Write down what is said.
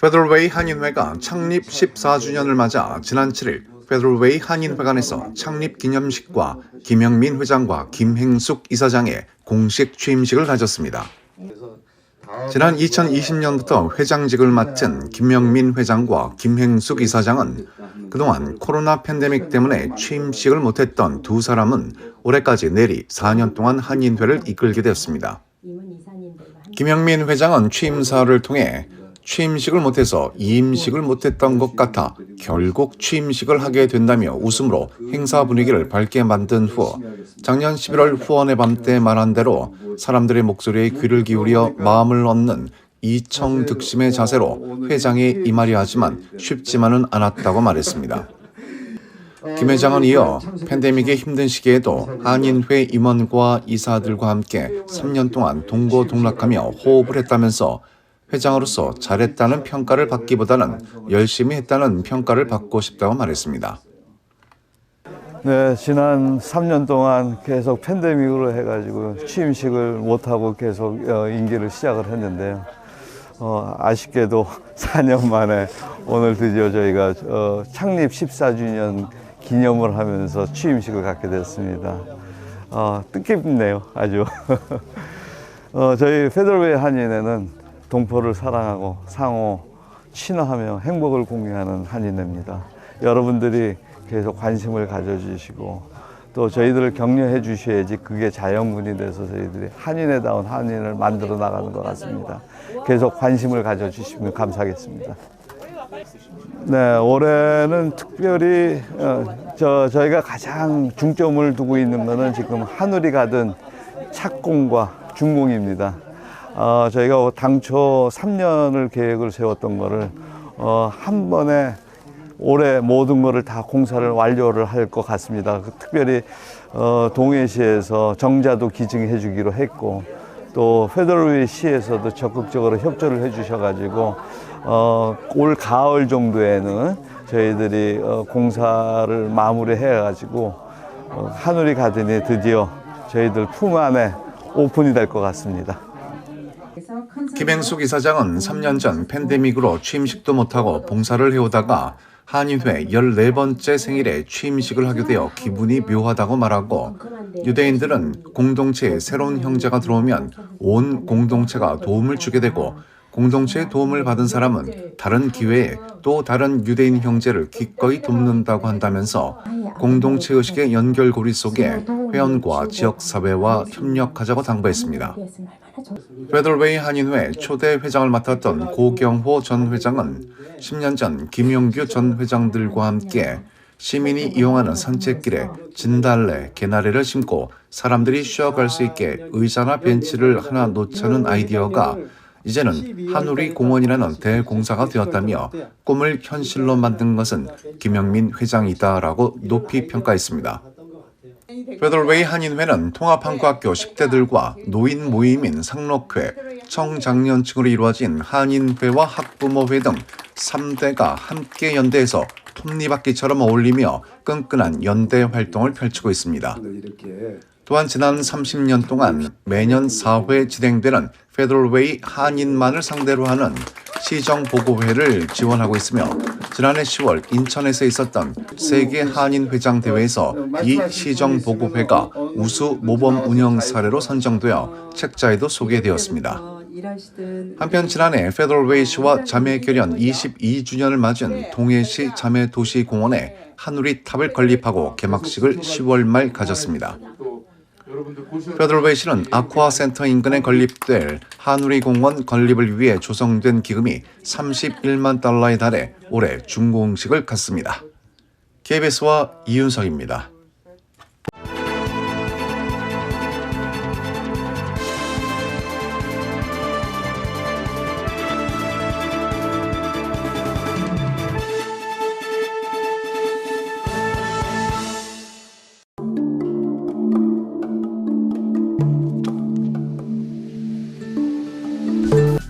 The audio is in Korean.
페더럴웨이 한인회가 창립 14주년을 맞아 지난 7일 페더럴웨이 한인회관에서 창립 기념식과 김영민 회장과 김행숙 이사장의 공식 취임식을 가졌습니다. 지난 2020년부터 회장직을 맡은 김영민 회장과 김행숙 이사장은 그동안 코로나 팬데믹 때문에 취임식을 못했던 두 사람은 올해까지 내리 4년 동안 한인회를 이끌게 되었습니다. 김영민 회장은 취임사를 통해 취임식을 못해서 이임식을 못했던 것 같아 결국 취임식을 하게 된다며 웃음으로 행사 분위기를 밝게 만든 후 작년 11월 후원의 밤 때 말한 대로 사람들의 목소리에 귀를 기울여 마음을 얻는 이청 득심의 자세로 회장이 이 말이 하지만 쉽지만은 않았다고 말했습니다. 김 회장은 이어 팬데믹의 힘든 시기에도 한인회 임원과 이사들과 함께 3년 동안 동고동락하며 호흡을 했다면서 회장으로서 잘했다는 평가를 받기보다는 열심히 했다는 평가를 받고 싶다고 말했습니다. 네, 지난 3년 동안 계속 팬데믹으로 해가지고 취임식을 못하고 계속 어, 임기를 시작을 했는데요. 어, 아쉽게도 4년 만에 오늘 드디어 저희가 어, 창립 14주년 기념을 하면서 취임식을 갖게 됐습니다. 어, 뜻깊네요, 아주. 어, 저희 페더럴웨이 한인회는 동포를 사랑하고 상호 친화하며 행복을 공유하는 한인회입니다. 여러분들이 계속 관심을 가져주시고 또 저희들을 격려해 주셔야지 그게 자연분이 돼서 저희들이 한인회다운 한인을 만들어 나가는 것 같습니다. 계속 관심을 가져주시면 감사하겠습니다. 네, 올해는 특별히 어, 저 저희가 가장 중점을 두고 있는 것은 지금 하늘이 가든 착공과 준공입니다. 어, 저희가 당초 3년을 계획을 세웠던 거를 어, 한 번에 올해 모든 거를 다 공사를 완료를 할 것 같습니다. 그 특별히 어, 동해시에서 정자도 기증해 주기로 했고 또 페더럴웨이 시에서도 적극적으로 협조를 해 주셔가지고 어, 올 가을 정도에는 저희들이 어, 공사를 마무리해 가지고 어, 하늘이 가든이 드디어 저희들 품 안에 오픈이 될 것 같습니다. 김행숙 이사장은 3년 전 팬데믹으로 취임식도 못하고 봉사를 해오다가 한인회 14번째 생일에 취임식을 하게 되어 기분이 묘하다고 말하고 유대인들은 공동체에 새로운 형제가 들어오면 온 공동체가 도움을 주게 되고 공동체의 도움을 받은 사람은 다른 기회에 또 다른 유대인 형제를 기꺼이 돕는다고 한다면서 공동체 의식의 연결고리 속에 회원과 지역사회와 협력하자고 당부했습니다. 페더럴웨이 한인회 초대 회장을 맡았던 고경호 전 회장은 10년 전 김용규 전 회장들과 함께 시민이 이용하는 산책길에 진달래, 개나리를 심고 사람들이 쉬어갈 수 있게 의자나 벤치를 하나 놓자는 아이디어가 이제는 한우리 공원이라는 대공사가 되었다며 꿈을 현실로 만든 것은 김영민 회장이다라고 높이 평가했습니다. 페더럴웨이 한인회는 통합한국학교 10대들과 노인 모임인 상록회, 청장년층으로 이루어진 한인회와 학부모회 등 3대가 함께 연대해서 톱니바퀴처럼 어울리며 끈끈한 연대 활동을 펼치고 있습니다. 또한 지난 30년 동안 매년 4회 진행되는 페더럴웨이 한인만을 상대로 하는 시정 보고회를 지원하고 있으며 지난해 10월 인천에서 있었던 세계 한인 회장 대회에서 이 시정 보고회가 우수 모범 운영 사례로 선정되어 책자에도 소개되었습니다. 한편 지난해 페더럴웨이시와 자매 결연 22주년을 맞은 동해시 자매 도시공원에 한우리 탑을 건립하고 개막식을 10월 말 가졌습니다. 페더럴웨이시는 아쿠아 센터 인근에 건립될 한우리 공원 건립을 위해 조성된 기금이 31만 달러에 달해 올해 준공식을 갖습니다. KBS와 이윤석입니다.